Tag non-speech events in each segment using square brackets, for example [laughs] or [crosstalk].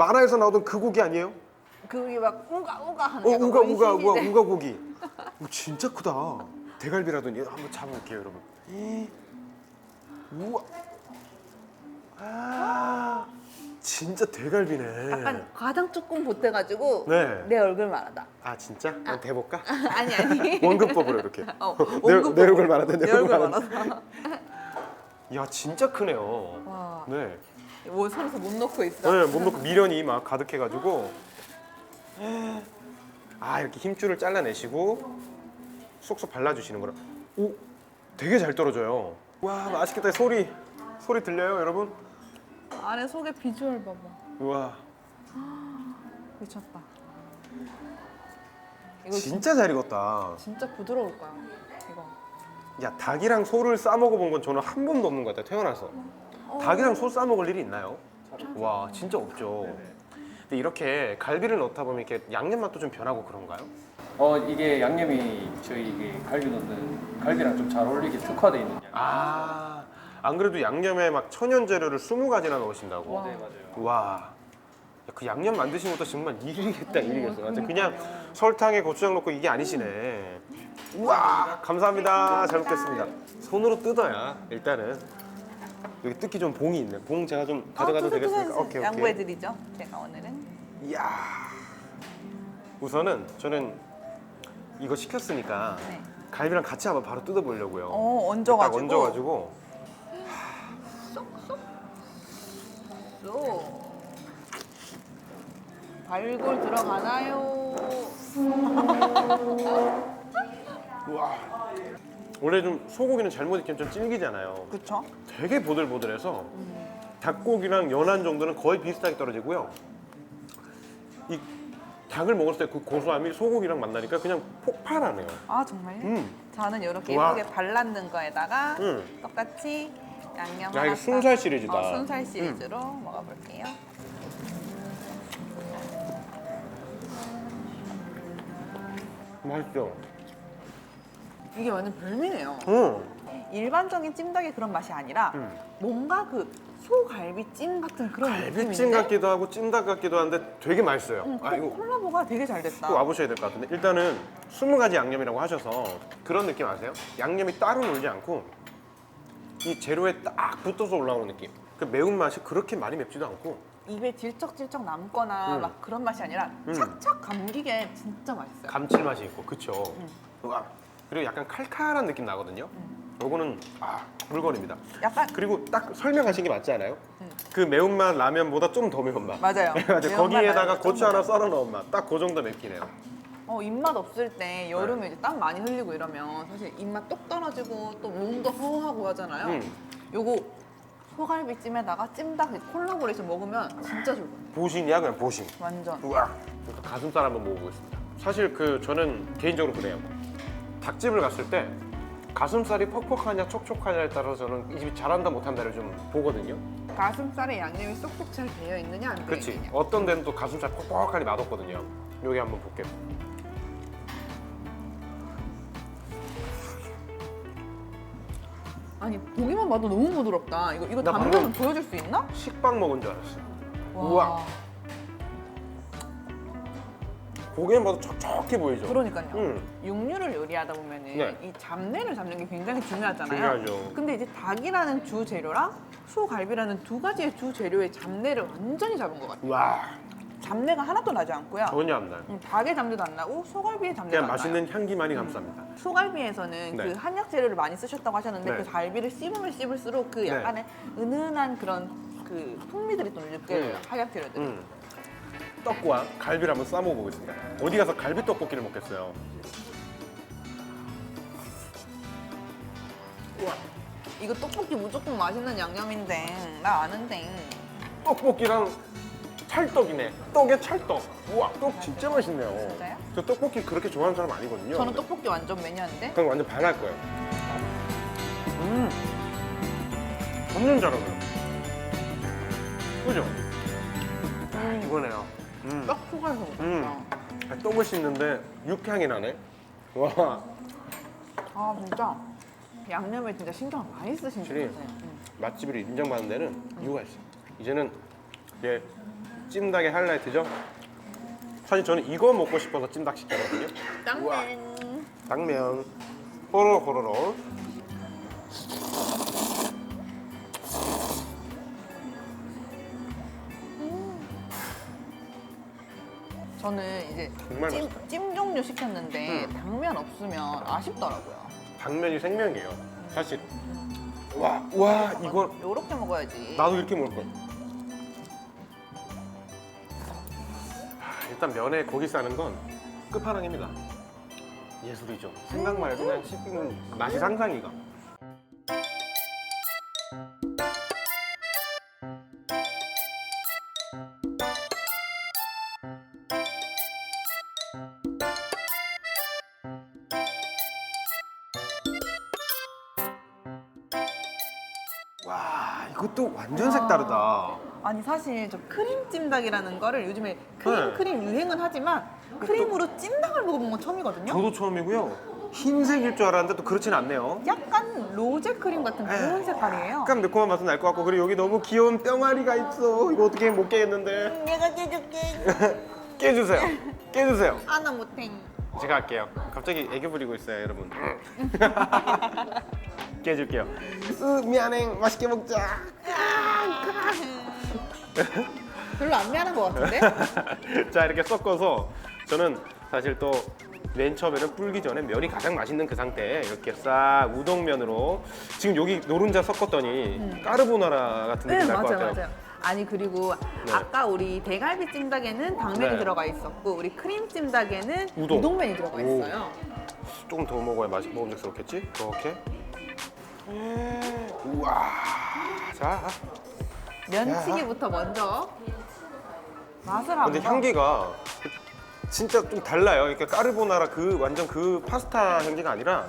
만화에서 나오던 그 고기 아니에요? 그게 막 우가 우가 하는 어 약간 우가 우가 우가 원시시대. 우가 고기. 오, [laughs] 진짜 크다. 대갈비라더니 한번 잡아볼게요, 여러분. 이, 우와. 아, 진짜 대갈비네. 약간 가장 조금 보태가지고 네. 내 얼굴만 하다. 아 진짜? 한번 대볼까? [laughs] 아니 아니. 원근법으로 이렇게. [laughs] 어, 내, 원근법. 내 얼굴 말하다 내내 얼굴 얼굴 말하다. 많아서. 야 진짜 크네요. 와, 네. 뭐 손에서 못 넣고 있어. 네, 못 놓고 미련이 막 가득해가지고 아 이렇게 힘줄을 잘라내시고 쏙쏙 발라주시는 거라. 오, 되게 잘 떨어져요. 와 맛있겠다. 소리 소리 들려요, 여러분? 안에 속에 비주얼 봐봐. 우와, 미쳤다. 이거 진... 진짜 잘 익었다. 진짜 부드러울 거야. 이거. 야 닭이랑 소를 싸 먹어본 건 저는 한 번도 없는 것 같아요. 태어나서 닭이랑 소싸 먹을 일이 있나요? 와 진짜 없죠. 근데 이렇게 갈비를 넣다 보면 이렇게 양념 맛도 좀 변하고 그런가요? 어 이게 양념이 저희 이게 갈비 넣는 갈비랑 좀 잘 어울리게 특화돼 있는 양념. 아, 안 그래도 양념에 막 천연 재료를 20가지나 넣으신다고. 와. 네 맞아요. 와. 야, 그 양념 만드신 것도 정말 [laughs] 일이겠다, 일이겠어. 맞아. 그러니까요. 그냥 설탕에 고추장 넣고 이게 아니시네. 우와, 감사합니다. 잘 먹겠습니다. 손으로 뜯어야 일단은 여기 뜯기 좀 봉이 있네. 봉 제가 좀 가져가도 아, 되겠습니까? 오케이, 오케이. 양보해드리죠. 제가 오늘은. 이야. 우선은 저는 이거 시켰으니까 네. 갈비랑 같이 한번 바로 뜯어보려고요. 어, 딱 얹어가지고. 얹어가지고 쏙쏙. 쏙. 발골 들어가나요? [laughs] 우와. 원래 좀 소고기는 잘못 익히면 좀 질기잖아요. 그쵸? 되게 보들보들해서 닭고기랑 연한 정도는 거의 비슷하게 떨어지고요. 이 닭을 먹었을 때 그 고소함이 소고기랑 만나니까 그냥 폭발하네요. 아 정말요? 음. 저는 이렇게 와. 예쁘게 발랐는 거에다가 음. 똑같이 양념 야, 하나 이거 순살 딱- 시리즈다. 음. 어, 순살 시리즈로 먹어볼게요. 맛있죠? 이게 완전 별미네요. 응. 일반적인 찜닭의 그런 맛이 아니라 음. 뭔가 그 소갈비찜 같은 그런 갈비찜 느낌인데 같기도 하고 찜닭 같기도 한데 되게 맛있어요. 음, 아 이거 콜라보가 되게 잘 됐다. 꼭 와보셔야 될 것 같은데 일단은 20가지 양념이라고 하셔서 그런 느낌 아세요? 양념이 따로 놀지 않고 이 재료에 딱 붙어서 올라오는 느낌. 그 매운맛이 그렇게 많이 맵지도 않고 입에 질척질척 남거나 음. 막 그런 맛이 아니라 음. 착착 감기게 진짜 맛있어요. 감칠맛이 있고 그쵸 음. 우와. 그리고 약간 칼칼한 느낌 나거든요 요거는 아 물건입니다 약간 그리고 딱 설명하신 게 맞지 않아요? 음. 그 매운맛 라면보다 좀 더 매운맛 맞아요. [laughs] 맞아요 매운맛 거기에다가 라면 고추 좀 하나 더 썰어 넣은 맛 딱 그 정도 맵기네요 어, 입맛 없을 때 여름에 이제 땀 많이 흘리고 이러면 사실 입맛 똑 떨어지고 또 몸도 허우하고 하잖아요. 음. 요거 소갈비찜에다가 찜닭 콜라보레이션 먹으면 진짜 같아요. 보신이야 그냥 보신 완전. 우와 그러니까 가슴살 한번 먹어보겠습니다 사실 그 저는 개인적으로 그래요 닭집을 갔을 때 가슴살이 퍽퍽하냐 촉촉하냐에 따라서 저는 이 집이 잘한다 못한다를 좀 보거든요 가슴살에 양념이 쏙쏙 잘 배어 있느냐 안 배어 그렇지 있느냐. 어떤 데는 또 가슴살 퍽퍽하니 맛없거든요 여기 한번 볼게요 아니 보기만 봐도 너무 부드럽다. 이거 이거 나 방금- 보여줄 수 있나? 식빵 먹은 줄 알았어요 와. 우와. 보기엔 봐도 촉촉해 보이죠 그러니까요. 음. 육류를 요리하다 보면은 네. 이 잡내를 잡는 게 굉장히 중요하잖아요. 중요하죠. 근데 이제 닭이라는 주 재료랑 소갈비라는 두 가지의 주 재료의 잡내를 완전히 잡은 것 같아요. 와 잡내가 하나도 나지 않고요. 전혀 안 나요 음, 닭의 잡내도 안 나고 소갈비의 잡내도 그냥 안 나요. 맛있는 향기만이 감쌉니다 소갈비에서는 네. 그 한약 재료를 많이 쓰셨다고 하셨는데 네. 그 갈비를 씹으면 씹을수록 그 네. 약간의 은은한 그런 그 풍미들이 또 느껴져요. 음. 한약 재료들. 음. 떡과 갈비를 한번 싸 먹어보겠습니다 어디 가서 갈비 떡볶이를 먹겠어요 우와. 이거 떡볶이 무조건 맛있는 양념인데 나 아는데. 떡볶이랑 찰떡이네. 떡에 찰떡. 우와, 떡 진짜 맛있네요. 진짜요? 저 떡볶이 그렇게 좋아하는 사람 아니거든요. 저는 떡볶이 완전 매니아인데. 그럼 완전 반할 거예요. 음. 완전 잘하고요. 그죠? 아, 이거네요. 음. 떡 속아서. 음. 아, 떡을 씹는데 육향이 나네. 와, 아 진짜 양념에 진짜 신경 많이 쓰신 것 확실히. 같아요. 음. 맛집을 인정받는 데는 이유가 있어. 이제는 이제 찜닭의 하이라이트죠. 사실 저는 이거 먹고 싶어서 찜닭 시켰거든요. 짱맨. [laughs] 당면 호로로 호로로. 저는 이제 정말 찜. 찜 종류 시켰는데 음. 당면 없으면 아쉽더라고요. 당면이 생명이에요. 사실. 와, 와 이거 요렇게 먹어야지. 나도 이렇게 먹을 거야. 아, 일단 면에 고기 싸는 건 끝판왕입니다. 예술이죠. 생각만 해도 그냥 씹히는 맛이 상상이가. 완전 와. 색다르다. 아니 사실 저 크림 찜닭이라는 거를 요즘에 크림 네. 크림 유행은 하지만 크림으로 찜닭을 먹어본 건 처음이거든요. 저도 처음이고요. 흰색일 줄 알았는데 또 그렇진 않네요. 약간 로제 크림 같은 그런 에. 색깔이에요. 약간 매콤한 맛은 날 것 같고 그리고 여기 너무 귀여운 뿅아리가 있어. 이거 어떻게 못 깨겠는데? 내가 깨줄게. [laughs] 깨주세요. 깨주세요. 아나 못해. 제가 할게요. 갑자기 애교 부리고 있어요, 여러분. [laughs] [laughs] 깨줄게요. 으, 미안해. 맛있게 먹자. 별로 안 미안한 것 같은데? [laughs] 자, 이렇게 섞어서 저는 사실 또 맨 처음에는 불기 전에 면이 가장 맛있는 그 상태에 이렇게 싹 우동면으로 지금 여기 노른자 섞었더니 까르보나라 같은 네 느낌 날것 맞아요 같아요. 맞아요. 아니 그리고 네. 아까 우리 대갈비 찜닭에는 당면이 네. 들어가 있었고 우리 크림 찜닭에는 우동. 우동. 면이 들어가 오. 있어요. 조금 더 먹어야 맛이 먹음직스럽겠지? 이렇게. 우와. 자, 면치기부터 먼저 맛을 한번. 근데 향기가 진짜 좀 달라요. 그러니까 까르보나라 그 완전 그 파스타 향기가 아니라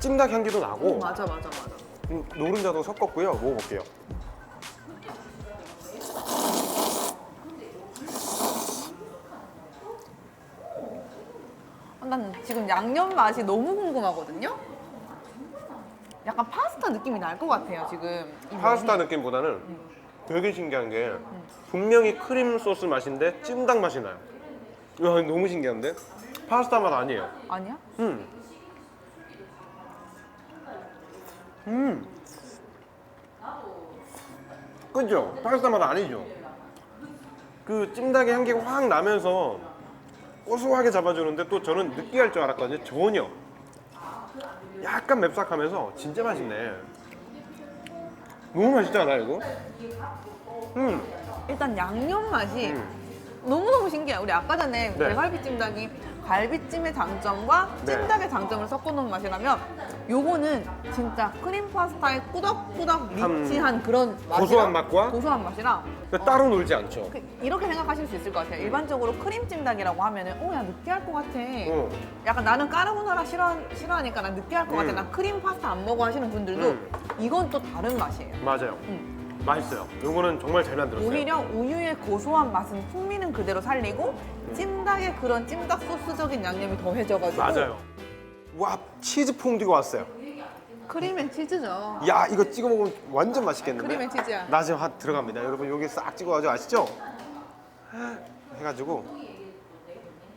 찜닭 향기도 나고 오, 맞아 맞아 맞아. 음, 노른자도 섞었고요. 먹어볼게요. 어, 난 지금 양념 맛이 너무 궁금하거든요. 약간 파스타 느낌이 날 것 같아요 지금. 이 파스타. 느낌보다는 되게 신기한 게 분명히 크림 소스 맛인데 찜닭 맛이 나요. 와, 너무 신기한데? 파스타 맛 아니에요. 아니야? 음. 음. 그죠? 파스타 맛 아니죠? 그 찜닭의 향기가 확 나면서 고소하게 잡아주는데 또 저는 느끼할 줄 알았거든요. 전혀. 약간 맵싹하면서 진짜 맛있네. 너무 맛있지 않아요, 이거? 음. 일단 양념 맛이 음. 너무너무 신기해요. 우리 아까 전에 네. 대갈비 찜닭이 갈비찜의 장점과 네. 찜닭의 장점을 섞어 놓은 맛이라면 요거는 진짜 크림 파스타의 꾸덕꾸덕 리치한 그런 맛이랑 고소한 맛과? 고소한 맛이랑 근데 따로 놀지 않죠? 그- 이렇게 생각하실 수 있을 것 같아요. 일반적으로 크림 찜닭이라고 하면은 어, 야 느끼할 것 같아. 어. 약간 나는 까르보나라 싫어, 싫어하니까 난 느끼할 것 같아. 음. 난 크림 파스타 안 먹어 하시는 분들도 음. 이건 또 다른 맛이에요. 맞아요. 음. 맛있어요. 요거는 정말 잘 만들었어요. 오히려 우유의 고소한 맛은 풍미는 그대로 살리고 찜닭의 그런 찜닭 소스적인 양념이 더해져가지고 맞아요. 와 치즈 퐁듀가 왔어요. 크림 앤 치즈죠. 야 이거 찍어 먹으면 완전 맛있겠는데? 크림 앤 치즈야. 나 지금 한 들어갑니다. 여러분 여기 싹 찍어가지고 아시죠? 해가지고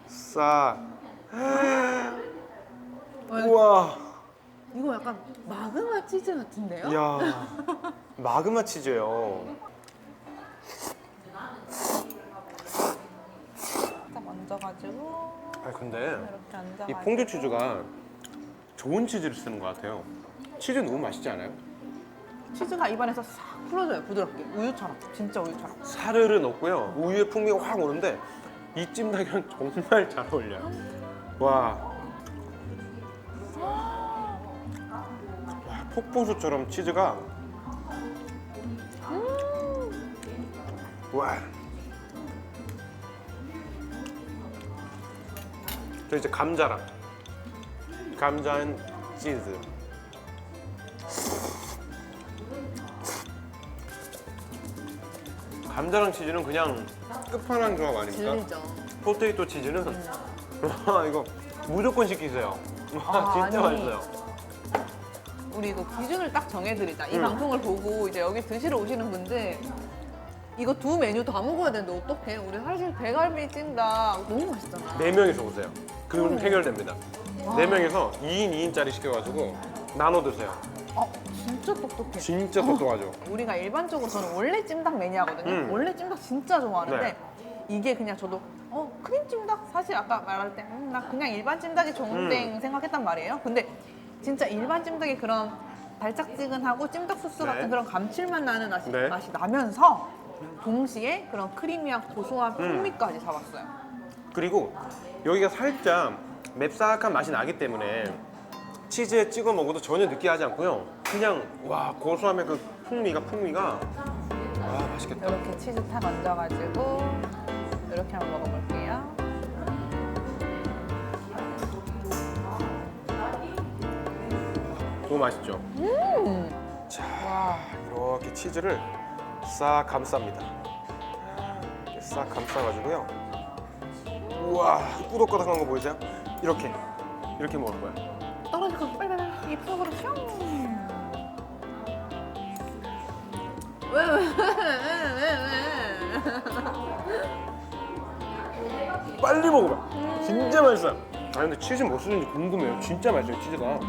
싹. 우와. 이거 약간 마그마 치즈 같은데요? 야 마그마 치즈예요. 살짝 얹어가지고 아 근데 이렇게 얹어가지고 이 퐁듀 치즈가 좋은 치즈를 쓰는 것 같아요. 치즈 너무 맛있지 않아요? 치즈가 입안에서 싹 풀어져요 부드럽게 우유처럼 진짜 우유처럼 사르르 넣고요. 우유의 풍미가 확 오는데 이 찜닭이랑 [laughs] 정말 잘 어울려요. 와. 와, 폭포수처럼 치즈가. 와. 저 이제 감자랑 감자 앤 치즈. 감자랑 치즈는 그냥 끝판왕 조합 아닙니까? 질리죠 포테이토 치즈는 와 [laughs] 이거 무조건 시키세요. 와 [laughs] 아, 진짜 아니. 맛있어요. 우리 이거 기준을 딱 정해드리자 이 음. 방송을 보고 이제 여기 드시러 오시는 분들 이거 두 메뉴 다 먹어야 되는데 어떡해? 우리 사실 대갈비 찜닭 너무 맛있잖아. 네 명이서 오세요. 그럼 음. 해결됩니다. 네 명이서 2인 2인짜리 시켜가지고 나눠 드세요. 어, 진짜 똑똑해. 진짜 똑똑하죠. 우리가 일반적으로 저는 원래 찜닭 매니아거든요. 음. 원래 찜닭 진짜 좋아하는데 네. 이게 그냥 저도 어 크림 찜닭 사실 아까 말할 때 음, 나 그냥 일반 찜닭이 좋은데 음. 생각했단 말이에요. 근데 진짜 일반 찜닭이 그런 달짝지근하고 찜닭 소스 네. 같은 그런 감칠맛 나는 맛이, 네. 맛이 나면서 동시에 그런 크리미한 고소한 음. 풍미까지 잡았어요. 그리고 여기가 살짝 맵싹한 맛이 나기 때문에 치즈에 찍어 먹어도 전혀 느끼하지 않고요. 그냥 와 고소함의 그 풍미가 풍미가 와 맛있겠다. 이렇게 치즈 탁 얹어가지고 이렇게 한번 먹어볼게요. 너무 맛있죠. 음. 자 와. 이렇게 치즈를 싹 감쌉니다. 이렇게 싹 감싸가지고요. 우와 꾸덕꾸덕한 거 보이세요? 이렇게 이렇게 먹을 거야. 떨어질 거 빨리 빨리 입속으로 슝. 왜왜왜왜 빨리 먹어봐. 진짜 맛있어요. 아 근데 치즈 뭐 쓰는지 궁금해요. 진짜 맛있어요 치즈가.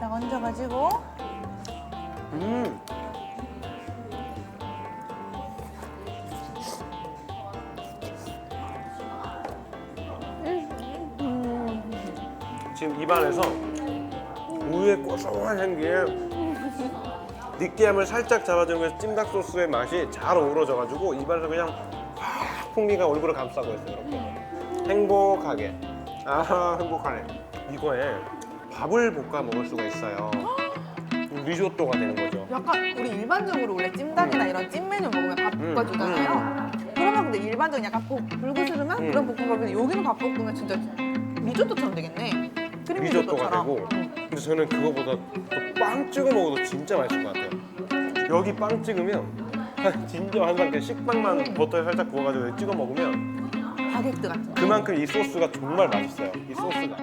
딱 얹어가지고 음. 지금 입안에서 우유의 고소한 향기에 느끼함을 살짝 잡아주면서 찜닭 소스의 맛이 잘 어우러져가지고 입안에서 그냥 확 풍미가 얼굴을 감싸고 있어요 이렇게. 행복하게. 아 행복하네. 이거에 밥을 볶아 먹을 수가 있어요. 리조또가 되는 거죠. 약간 우리 일반적으로 원래 찜닭이나 이런 찜 메뉴 먹으면 밥 음, 볶아주잖아요. 그러면 근데 일반적인 약간 볶- 불그스름한 음. 그런 볶음밥인데 여기는 밥 볶으면 진짜 리조또처럼 되겠네. 크림 리조또가. 되고 응. 근데 저는 그거보다 또 빵 찍어 먹어도 진짜 맛있을 것 같아요 여기 빵 찍으면 한- 진짜 항상 그 식빵만 버터에 살짝 구워가지고 찍어 먹으면 바게트 같은 거. 그만큼 이 소스가 정말 맛있어요 이 소스가